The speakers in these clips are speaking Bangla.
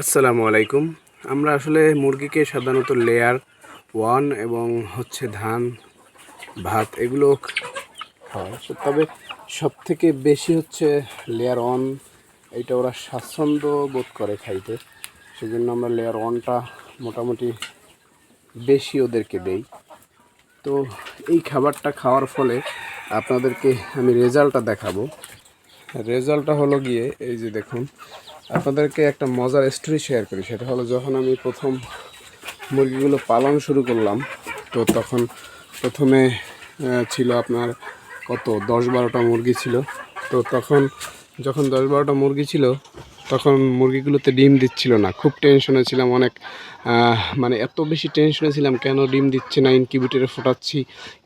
আসসালামু আলাইকুম। আমরা আসলে মুরগিকে সাধারণত লেয়ার ওয়ান এবং হচ্ছে ধান ভাত এগুলো খাওয়ায় So, তবে সব থেকে বেশি হচ্ছে লেয়ার ওয়ান এটা ওরা স্বাচ্ছন্দ্য বোধ করে খাইতে। সেজন্য আমরা লেয়ার ওয়ানটা মোটামুটি বেশি ওদেরকে দেই। তো এই খাবারটা খাওয়ার ফলে আপনাদেরকে আমি রেজাল্টটা দেখাবো। রেজাল্টটা হলো গিয়ে এই যে দেখুন আপনাদেরকে একটা মজার স্টোরি শেয়ার করি। সেটা হলো যখন আমি প্রথম মুরগিগুলো পালন শুরু করলাম, তো তখন প্রথমে ছিল আপনার কত? দশ বারোটা মুরগি ছিল। তো তখন যখন দশ বারোটা মুরগি ছিল, তখন মুরগিগুলোতে ডিম দিচ্ছিল না। খুব টেনশনে ছিলাম, অনেক মানে এত বেশি টেনশনে ছিলাম, কেন ডিম দিচ্ছে না ইনকিউবেটরে ফোটাচ্ছি,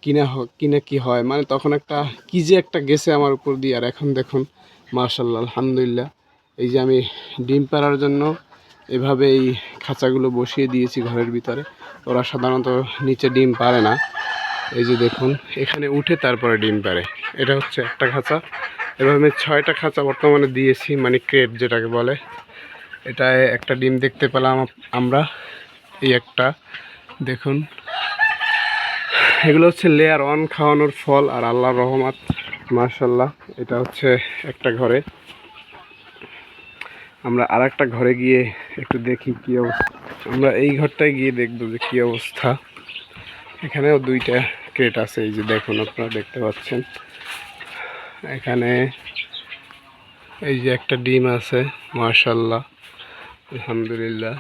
কিনা কিনা কি হয়? মানে তখন একটা, কি যে একটা গেছে আমার উপর দিয়ে। আর এখন দেখুন মার্শাল্লাহ আলহামদুলিল্লাহ। এই যে আমি ডিম পাড়ার জন্য এভাবে এই খাঁচাগুলো বসিয়ে দিয়েছি ঘরের ভিতরে। ওরা সাধারণত নিচে ডিম পারে না। এই যে দেখুন, এখানে উঠে তারপরে ডিম পারে এটা হচ্ছে একটা খাঁচা। এভাবে আমি ছয়টা খাঁচা বর্তমানে দিয়েছি মানে ক্রেট যেটাকে বলে। এটায় একটা ডিম দেখতে পেলাম আমরা, এই একটা। দেখুন, এগুলো হচ্ছে লেয়ার অন খাওয়ানোর ফল আর আল্লাহর রহমত মার্শাল্লাহ এটা হচ্ছে একটা ঘরে। আমরা আর একটা ঘরে গিয়ে একটু দেখি কী অবস্থা। আমরা এই ঘরটায় গিয়ে দেখব যে কী অবস্থা। এখানেও দুইটা ক্রেট আছে, এই যে দেখুন আপনারা দেখতে পাচ্ছেন। এখানে এই যে একটা ডিম আছে মার্শাল্লাহ আলহামদুলিল্লাহ।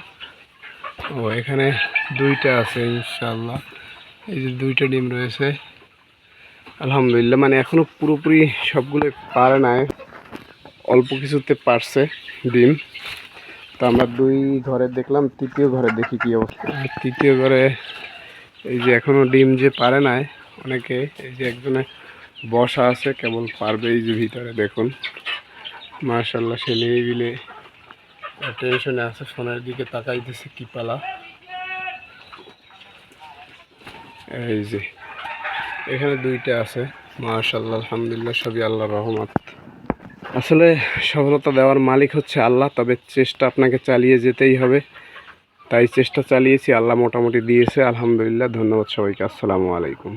ও, এখানে দুইটা আছে ইনশাল্লাহ এই যে দুইটা ডিম রয়েছে, আলহামদুলিল্লাহ। মানে এখনও পুরোপুরি সবগুলো পারে নাই। অল্প কিছুতে পারছে ডিম। তো আমরা দুই ঘরে দেখলাম, তৃতীয় ঘরে দেখি কি অবস্থা। তৃতীয় ঘরে এই যে এখনও ডিম যে পারে নাই, অনেকে এই যে একজনে বসা আছে, কেবল পারবে এই যে ভিতরে, দেখুন। মার্শাল্লাহ সে নিরিবিলে টেনশনে আছে, ফোনের দিকে তাকাইতেছে কি পালা। এই যে, এখানে দুইটা আছে মার্শাল্লাহ আলহামদুলিল্লাহ, সবই আল্লাহর রহমত। আসলে সফলতা দেওয়ার মালিক হচ্ছে আল্লাহ, তবে চেষ্টা আপনাকে চালিয়ে যেতেই হবে। তাই চেষ্টা চালিয়েছি, আল্লাহ মোটামুটি দিয়েছে, আলহামদুলিল্লাহ। ধন্যবাদ সবাইকে, আসসালামু আলাইকুম।